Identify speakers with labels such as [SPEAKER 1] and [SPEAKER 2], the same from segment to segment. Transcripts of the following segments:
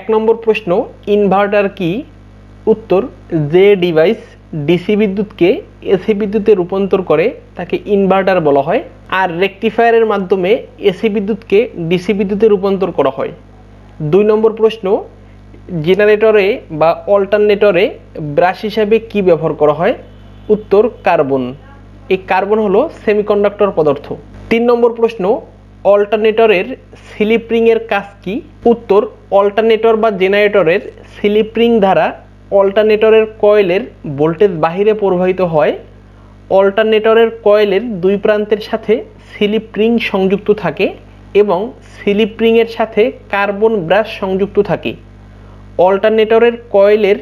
[SPEAKER 1] এক নম্বর প্রশ্ন ইনভার্টার কি? উত্তর যে ডিভাইস ডিসি বিদ্যুৎকে এসি বিদ্যুতে রূপান্তর করে, তাকে ইনভার্টার বলা হয়, আর রেকটিফায়ারের মাধ্যমে এসি বিদ্যুৎকে ডিসি বিদ্যুতে রূপান্তর করা হয়। দুই নম্বর প্রশ্ন জেনারেটরে বা অল্টারনেটরে ব্রাশ হিসাবে কি ব্যবহার করা হয়? উত্তর কার্বন এই কার্বন হলো সেমিকন্ডাক্টর পদার্থ। তিন নম্বর প্রশ্ন অল্টারনেটরের স্লিপ রিংয়ের কাজ কি? উত্তর, অল্টারনেটর বা জেনারেটরের স্লিপ দ্বারা অল্টারনেটরের কয়েলের ভোল্টেজ বাহিরে প্রবাহিত হয়। অল্টারনেটরের কয়েলের দুই প্রান্তের সাথে স্লিপ সংযুক্ত থাকে এবং স্লিপ রিংয়ের সাথে কার্বন ব্রাশ সংযুক্ত থাকে। অল্টারনেটরের কয়েলের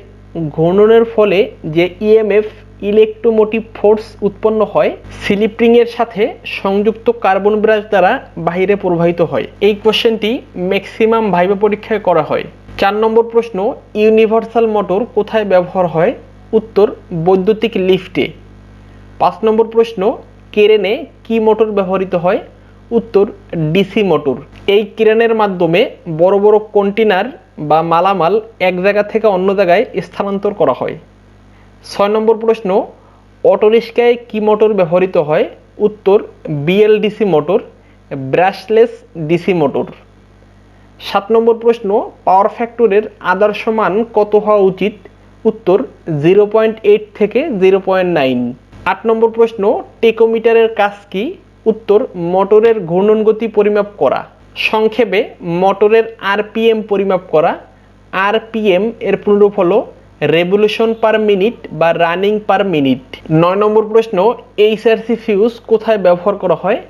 [SPEAKER 1] ঘূর্ণনের ফলে যে ইএমএফ ইলেকট্রোমোটিভ ফোর্স উৎপন্ন হয় স্লিপ রিংয়ের সাথে সংযুক্ত কার্বন ব্রাশ দ্বারা বাহিরে প্রবাহিত হয়। এই কোশ্চেনটি ম্যাক্সিমাম ভাইবা পরীক্ষায় করা হয়। চার নম্বর প্রশ্ন ইউনিভার্সাল মোটর কোথায় ব্যবহার হয়? উত্তর, বৈদ্যুতিক লিফটে পাঁচ নম্বর প্রশ্ন, কেরেনে কি মোটর ব্যবহৃত হয়? উত্তর ডিসি মোটর এই ক্রেনের মাধ্যমে বড় বড় কন্টেনার বা মালামাল এক জায়গা থেকে অন্য জায়গায় স্থানান্তর করা হয়। ছয় নম্বর প্রশ্ন অটোরিক্সায় কি মোটর ব্যবহৃত হয়? উত্তর BLDC motor, brushless DC motor. সাত নম্বর প্রশ্ন, পাওয়ার ফ্যাক্টরের আদর্শ মান কত হওয়া উচিত? উত্তর, জিরো পয়েন্ট এইট থেকে জিরো পয়েন্ট নাইন। আট নম্বর প্রশ্ন, টেকোমিটারের কাজ কি? উত্তর, মোটরের ঘূর্ণন গতি পরিমাপ করা। সংক্ষেপে, মোটরের আরপিএম পরিমাপ করা। আরপিএম এর পুনরূপ হলো রেভলিউশন পার মিনিট বা রানিং পার মিনিট? নয় নম্বর প্রশ্ন, এইচআরসি ফিউজ কোথায় ব্যবহার করা হয়?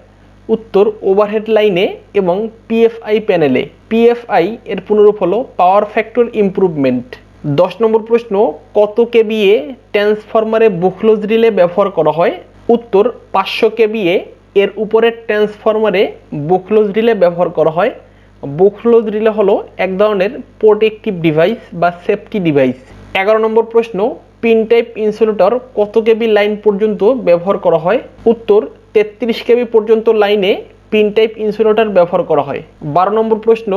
[SPEAKER 1] উত্তর, ওভারহেড লাইনে এবং পিএফআই প্যানেলে। পিএফআই এর পুনরূপ হলো পাওয়ার ফ্যাক্টর ইমপ্রুভমেন্ট। দশ নম্বর প্রশ্ন, কত কেবিএ ট্রান্সফরমারে বুকলোজ রিলে ব্যবহার করা হয়? উত্তর, পাঁচশো কেবিএ এর উপরের ট্রান্সফরমারে বুকলোজ রিলে ব্যবহার করা হয়। বুকলোজ রিলে হলো এক ধরনের প্রোটেকটিভ ডিভাইস বা সেফটি ডিভাইস। এগারো নম্বর প্রশ্ন পিন টাইপ ইনসুলেটর কত কেবি লাইন পর্যন্ত ব্যবহার করা হয়? উত্তর, তেত্রিশ কেবি পর্যন্ত লাইনে পিন টাইপ ইনসুলেটর ব্যবহার করা হয়। বারো নম্বর প্রশ্ন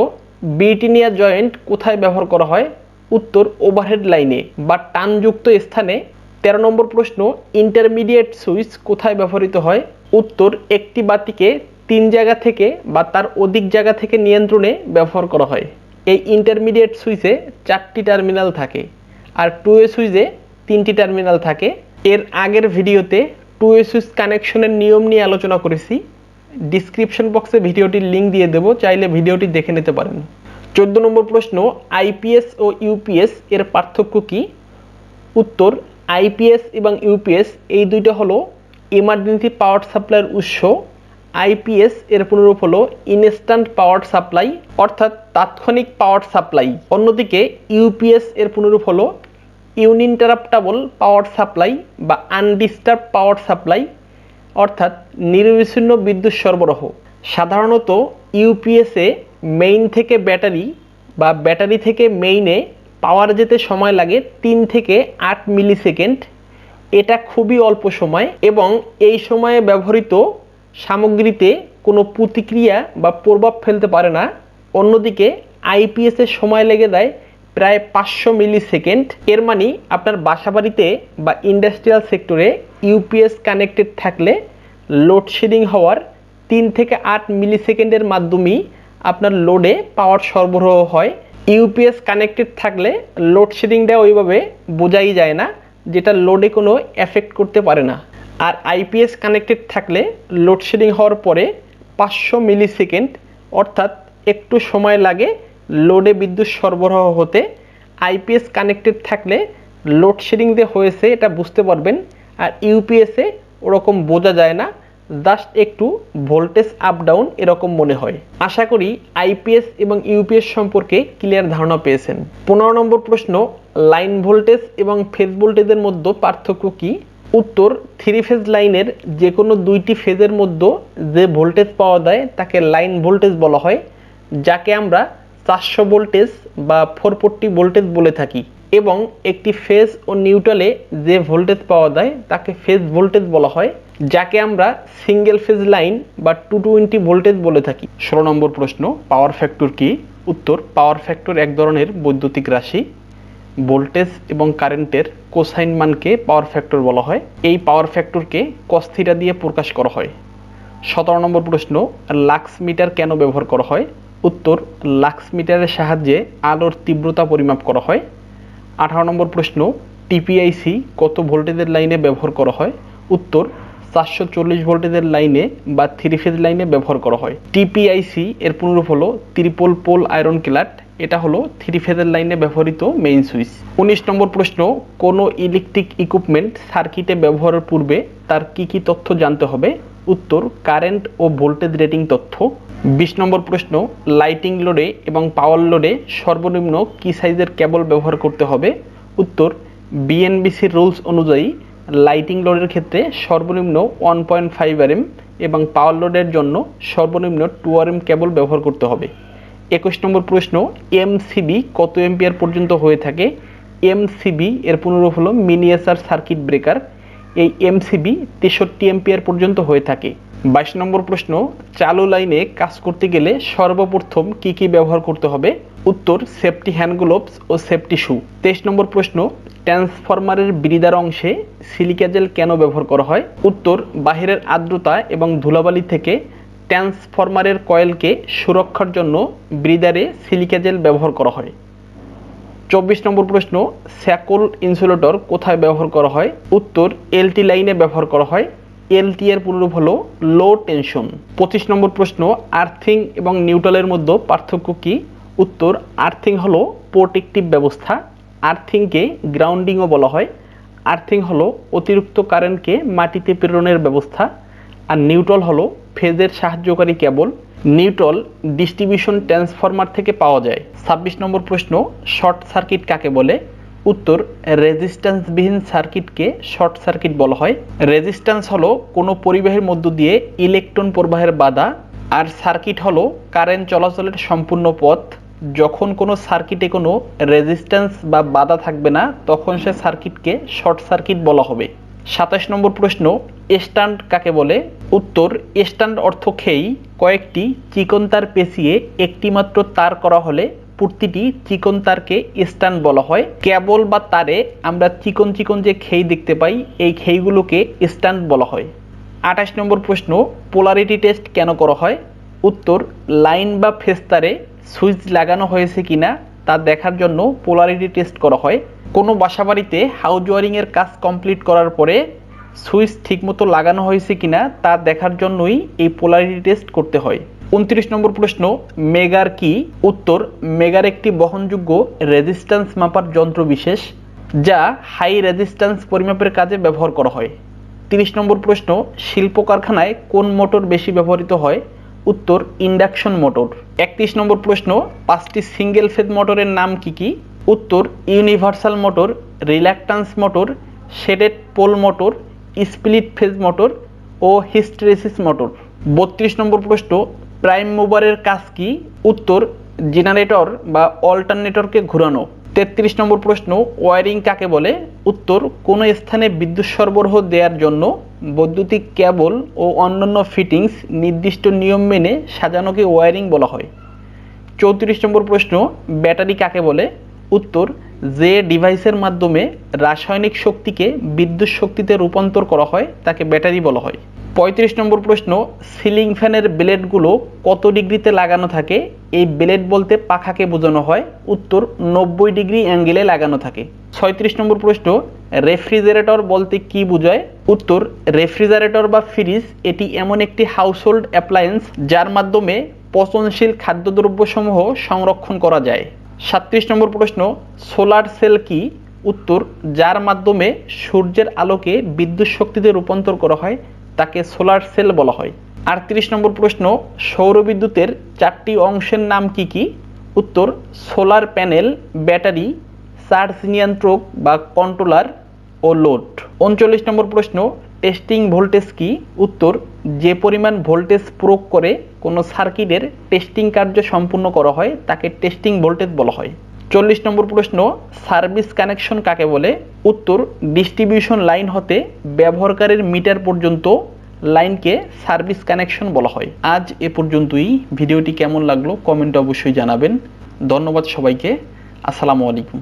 [SPEAKER 1] বিটিনিয়া জয়েন্ট কোথায় ব্যবহার করা হয়? উত্তর ওভারহেড লাইনে বা টানযুক্ত স্থানে। তেরো নম্বর প্রশ্ন ইন্টারমিডিয়েট সুইচ কোথায় ব্যবহৃত হয়? উত্তর, একটি বাতিকে তিন জায়গা থেকে বা তার অধিক জায়গা থেকে নিয়ন্ত্রণে ব্যবহার করা হয়। এই ইন্টারমিডিয়েট সুইচে চারটি টার্মিনাল থাকে। আর টু এ সুইচে তিনটি টার্মিনাল থাকে। এর আগের ভিডিওতে টু এ সুইচ কানেকশনের নিয়ম নিয়ে আলোচনা করেছি। ডিসক্রিপশন বক্সে ভিডিওটির লিঙ্ক দিয়ে দেবো, চাইলে ভিডিওটি দেখে নিতে পারেন। চোদ্দ নম্বর প্রশ্ন আইপিএস ও ইউপিএস এর পার্থক্য কি? উত্তর আইপিএস এবং ইউপিএস এই দুইটা হলো ইমার্জেন্সি পাওয়ার সাপ্লাইয়ের উৎস। আইপিএস এর পুনরূপ হলো ইনস্ট্যান্ট পাওয়ার সাপ্লাই অর্থাৎ তাৎক্ষণিক পাওয়ার সাপ্লাই অন্যদিকে ইউপিএস এর পুনরূপ হলো ইউনিন্টারাপ্টাবল পাওয়ার সাপ্লাই বা আনডিস্টার্ব পাওয়ার সাপ্লাই, অর্থাৎ নিরবিচ্ছিন্ন বিদ্যুৎ সরবরাহ। সাধারণত ইউপিএসে মেইন থেকে ব্যাটারি বা ব্যাটারি থেকে মেইনে পাওয়ার যেতে সময় লাগে তিন থেকে আট মিলি সেকেন্ড এটা খুবই অল্প সময় এবং এই সময়ে ব্যবহৃত সামগ্রীতে কোনো প্রতিক্রিয়া বা প্রভাব ফেলতে পারে না। অন্যদিকে আইপিএসের সময় লেগে দেয় প্রায় পাঁচশো মিলি সেকেন্ড এর মানে আপনার বাসাবাড়িতে বা ইন্ডাস্ট্রিয়াল সেক্টরে ইউপিএস কানেক্টেড থাকলে লোডশেডিং হওয়ার তিন থেকে আট মিলি সেকেন্ডের মাধ্যমেই আপনার লোডে পাওয়ার সরবরাহ হয়। ইউপিএস কানেক্টেড থাকলে লোডশেডিংটা ওইভাবে বোঝাই যায় না, যেটা লোডে কোনো এফেক্ট করতে পারে না। আর আইপিএস কানেক্টেড থাকলে লোডশেডিং হওয়ার পরে পাঁচশো মিলি সেকেন্ড অর্থাৎ একটু সময় লাগে লোডে বিদ্যুৎ সরবরাহ হতে আইপিএস কানেক্টেড থাকলে লোডশেডিং যে হয়েছে, এটা বুঝতে পারবেন। আর ইউপিএসে ওরকম বোঝা যায় না, জাস্ট একটু ভোল্টেজ আপ ডাউন এরকম মনে হয়। আশা করি আইপিএস এবং ইউপিএস সম্পর্কে ক্লিয়ার ধারণা পেয়েছেন। পনেরো নম্বর প্রশ্ন লাইন ভোল্টেজ এবং ফেজ ভোল্টেজের মধ্যে পার্থক্য কি? উত্তর থ্রি ফেজ লাইনের যে কোনো দুইটি ফেজের মধ্যে যে ভোল্টেজ পাওয়া যায়, তাকে লাইন ভোল্টেজ বলা হয়, যাকে আমরা চারশো ভোল্টেজ বা ফোর ফোরটি ভোল্টেজ বলে থাকি এবং একটি ফেজ ও নিউট্রালে যে ভোল্টেজ পাওয়া যায় তাকে ফেজ ভোল্টেজ বলা হয়, যাকে আমরা সিঙ্গেল ফেজ লাইন বা টু টোয়েন্টি ভোল্টেজ বলে থাকি। ষোলো নম্বর প্রশ্ন পাওয়ার ফ্যাক্টর কি? উত্তর পাওয়ার ফ্যাক্টর এক ধরনের বৈদ্যুতিক রাশি। ভোল্টেজ এবং কারেন্টের কোসাইন মানকে পাওয়ার ফ্যাক্টর বলা হয়। এই পাওয়ার ফ্যাক্টরকে কস্থিরা দিয়ে প্রকাশ করা হয়। সতেরো নম্বর প্রশ্ন লাক্স মিটার কেন ব্যবহার করা হয়? উত্তর লাক্স মিটারের সাহায্যে আলোর তীব্রতা পরিমাপ করা হয়। আঠারো নম্বর প্রশ্ন, টিপিআইসি কত ভোল্টেজের লাইনে ব্যবহার করা হয়? উত্তর, চারশো চল্লিশ ভোল্টেজের লাইনে বা থ্রি ফেজ লাইনে ব্যবহার করা হয়। টিপিআইসি এর পুনরূপ হলো ত্রিপল পোল আয়রন ক্লাট এটা হলো থ্রি ফেজের লাইনে ব্যবহৃত মেইন সুইচ। উনিশ নম্বর প্রশ্ন, কোনো ইলেকট্রিক ইকুইপমেন্ট সার্কিটে ব্যবহারের পূর্বে তার কি কি তথ্য জানতে হবে? উত্তর, কারেন্ট ও ভোল্টেজ রেটিং তথ্য। বিশ নম্বর প্রশ্ন, লাইটিং লোডে এবং পাওয়ার লোডে সর্বনিম্ন কি সাইজের কেবল ব্যবহার করতে হবে? উত্তর বিএনবিসির রুলস অনুযায়ী লাইটিং লোডের ক্ষেত্রে সর্বনিম্ন one point five R M এবং পাওয়ার লোডের জন্য সর্বনিম্ন টু আর এম কেবল ব্যবহার করতে হবে। একুশ নম্বর প্রশ্ন, এমসিবি কত এম্পিয়ার পর্যন্ত হয়ে থাকে? এমসিবি এর পুনরূপ হলো মিনিয়েচার সার্কিট ব্রেকার এই এমসিবি তেষট্টি এম্পিয়ার পর্যন্ত হয়ে থাকে। বাইশ নম্বর প্রশ্ন, চালু লাইনে কাজ করতে গেলে সর্বপ্রথম কি কি ব্যবহার করতে হবে? উত্তর সেফটি হ্যান্ড গ্লোভস ও সেফটি শু তেইশ নম্বর প্রশ্ন, ট্রান্সফরমারের বিরিদার অংশে সিলিকা জেল কেন ব্যবহার করা হয়? উত্তর, বাহিরের আর্দ্রতা এবং ধুলাবালি থেকে ট্রান্সফরমারের কয়েলকে সুরক্ষার জন্য ব্রিদারে সিলিকা জেল ব্যবহার করা হয়। চব্বিশ নম্বর প্রশ্ন, স্যাকল ইনসুলেটর কোথায় ব্যবহার করা হয়? উত্তর, এলটি লাইনে ব্যবহার করা হয়। এলটি এর পুনরূপ হলো লো টেনশন। পঁচিশ নম্বর প্রশ্ন, আর্থিং এবং নিউট্রালের মধ্যে পার্থক্য কি? উত্তর, আর্থিং হলো প্রোটেকটিভ ব্যবস্থা। আর্থিংকে গ্রাউন্ডিংও বলা হয়। আর্থিং হলো অতিরিক্ত কারেন্টকে মাটিতে প্রেরণের ব্যবস্থা। আর নিউট্রাল হলো ফেজের সাহায্যকারী কেবল। নিউট্রাল ডিস্ট্রিবিউশন ট্রান্সফরমার থেকে পাওয়া যায়। ছাব্বিশ নম্বর প্রশ্ন, শর্ট সার্কিট কাকে বলে? উত্তর, রেজিস্ট্যান্সবিহীন সার্কিটকে শর্ট সার্কিট বলা হয়। রেজিস্ট্যান্স হলো কোনো পরিবাহের মধ্য দিয়ে ইলেকট্রন প্রবাহের বাধা, আর সার্কিট হলো কারেন্ট চলাচলের সম্পূর্ণ পথ। যখন কোনো সার্কিটে কোনো রেজিস্ট্যান্স বা বাধা থাকবে না, তখন সে সার্কিটকে শর্ট সার্কিট বলা হবে। সাতাশ নম্বর প্রশ্ন, স্ট্যান্ড কাকে বলে? উত্তর, স্ট্যান্ড অর্থ খেই, কয়েকটি চিকন তার পেঁচিয়ে একটিমাত্র তার করা হলে প্রতিটি চিকন তারকে স্ট্যান্ড বলা হয়। কেবল বা তারে আমরা চিকন চিকন যে খেই দেখতে পাই, এই খেইগুলোকে স্ট্যান্ড বলা হয়। আঠাশ নম্বর প্রশ্ন, পোলারিটি টেস্ট কেন করা হয়? উত্তর, লাইন বা ফেস্তারে সুইচ লাগানো হয়েছে কিনা তা দেখার জন্য পোলারিটি টেস্ট করা হয়। কোনো বাসাবাড়িতে হাউস ওয়ারিংয়ের কাজ কমপ্লিট করার পরে সুইচ ঠিকমতো লাগানো হয়েছে কিনা তা দেখার জন্যই এই পোলারিটি টেস্ট করতে হয়। উনত্রিশ নম্বর প্রশ্ন, মেগার কি? উত্তর, মেগার একটি বহনযোগ্য রেজিস্ট্যান্স মাপার যন্ত্র বিশেষ, যা হাই রেজিস্ট্যান্স পরিমাপের কাজে ব্যবহার করা হয়। তিরিশ নম্বর প্রশ্ন, শিল্প কারখানায় কোন মোটর বেশি ব্যবহৃত হয়? উত্তর, ইন্ডাকশন মোটর। একত্রিশ নম্বর প্রশ্ন, পাঁচটি সিঙ্গেল ফেজ মোটরের নাম কি কি? উত্তর universal motor, reluctance motor, shaded pole motor, split phase motor ও হিস্টেরেসিস মোটর। বত্রিশ নম্বর প্রশ্ন, প্রাইম মুভারের কাজ কি? উত্তর, জেনারেটর বা অল্টারনেটরকে ঘোরানো। তেত্রিশ নম্বর প্রশ্ন, ওয়ারিং কাকে বলে? উত্তর, কোনো স্থানে বিদ্যুৎ সরবরাহ দেওয়ার জন্য বৈদ্যুতিক কেবল ও অন্যান্য ফিটিংস নির্দিষ্ট নিয়ম মেনে সাজানোকে ওয়ারিং বলা হয়। চৌত্রিশ নম্বর প্রশ্ন, ব্যাটারি কাকে বলে? উত্তর, যে ডিভাইসের মাধ্যমে রাসায়নিক শক্তিকে বিদ্যুৎ শক্তিতে রূপান্তর করা হয়, তাকে ব্যাটারি বলা হয়। পঁয়ত্রিশ নম্বর প্রশ্ন, সিলিং ফ্যানের ব্লেডগুলো কত ডিগ্রিতে লাগানো থাকে? এই ব্লেড বলতে পাখাকে বোঝানো হয়। উত্তর, নব্বই ডিগ্রি অ্যাঙ্গেলে লাগানো থাকে। ছয়ত্রিশ নম্বর প্রশ্ন, রেফ্রিজারেটর বলতে কি বোঝায়? উত্তর, রেফ্রিজারেটর বা ফ্রিজ এটি এমন একটি হাউসহোল্ড অ্যাপ্লায়েন্স যার মাধ্যমে পচনশীল খাদ্যদ্রব্যসমূহ সংরক্ষণ করা যায়। সাতত্রিশ নম্বর প্রশ্ন, সোলার সেল কি? উত্তর, যার মাধ্যমে সূর্যের আলোকে বিদ্যুৎ শক্তিতে রূপান্তর করা হয়, তাকে সোলার সেল বলা হয়। আটত্রিশ নম্বর প্রশ্ন, সৌরবিদ্যুতের চারটি অংশের নাম কি কি? উত্তর, সোলার প্যানেল, ব্যাটারি, চার্জ নিয়ন্ত্রক বা কন্ট্রোলার ও লোড। উনচল্লিশ নম্বর প্রশ্ন টেস্টিং ভোল্টেজ কি? উত্তর, যে পরিমাণ ভোল্টেজ প্রয়োগ করে কোনো সার্কিটের টেস্টিং কার্য সম্পূর্ণ করা হয়, তাকে টেস্টিং ভোল্টেজ বলা হয়। চল্লিশ নম্বর প্রশ্ন, সার্ভিস কানেকশন কাকে বলে? উত্তর, ডিস্ট্রিবিউশন লাইন হতে ব্যবহারকারীর মিটার পর্যন্ত লাইনকে সার্ভিস কানেকশন বলা হয়। আজ এ পর্যন্তই। ভিডিওটি কেমন লাগল কমেন্টে অবশ্যই জানাবেন। ধন্যবাদ সবাইকে। আসসালামু আলাইকুম।